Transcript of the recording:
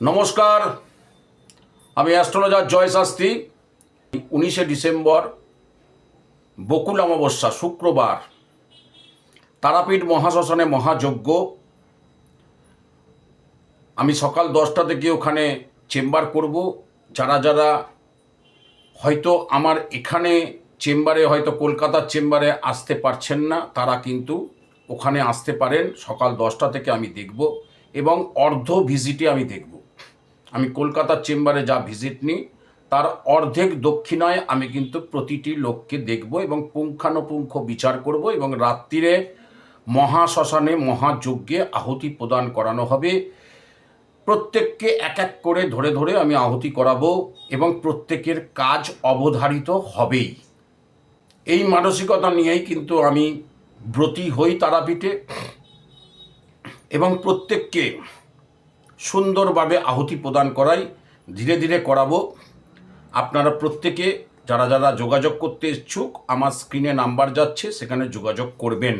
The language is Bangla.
নমস্কার। আমি অ্যাস্ট্রোলজার জয় শাস্ত্রী। উনিশে ডিসেম্বর, বকুল অমাবস্যা, শুক্রবার। তারাপীঠ মহাশ্মশানে মহাযজ্ঞ। আমি সকাল দশটা থেকে ওখানে চেম্বার করব। যারা যারা হয়তো আমার এখানে চেম্বারে, হয়তো কলকাতার চেম্বারে আসতে পারছেন না, তারা কিন্তু ওখানে আসতে পারেন। সকাল দশটা থেকে আমি দেখব এবং অর্ধ ভিজিটে আমি দেখব। আমি কলকাতার চেম্বারে যা ভিজিট নিই, তার অর্ধেক দক্ষিণায় আমি কিন্তু প্রতিটি লোককে দেখব এবং পুঙ্খানুপুঙ্খ বিচার করব এবং রাত্রিরে মহাশ্মশানে মহাযজ্ঞে আহুতি প্রদান করানো হবে। প্রত্যেককে এক এক করে ধরে ধরে আমি আহুতি করাবো এবং প্রত্যেকের কাজ অবধারিত হবেই। এই মানসিকতা নিয়েই কিন্তু আমি ব্রতী হই তারাপীঠে এবং প্রত্যেককে সুন্দরভাবে আহুতি প্রদান করাই ধীরে ধীরে করাবো। আপনারা প্রত্যেকে যারা যারা যোগাযোগ করতে ইচ্ছুক, আমার স্ক্রিনে নাম্বার যাচ্ছে, সেখানে যোগাযোগ করবেন।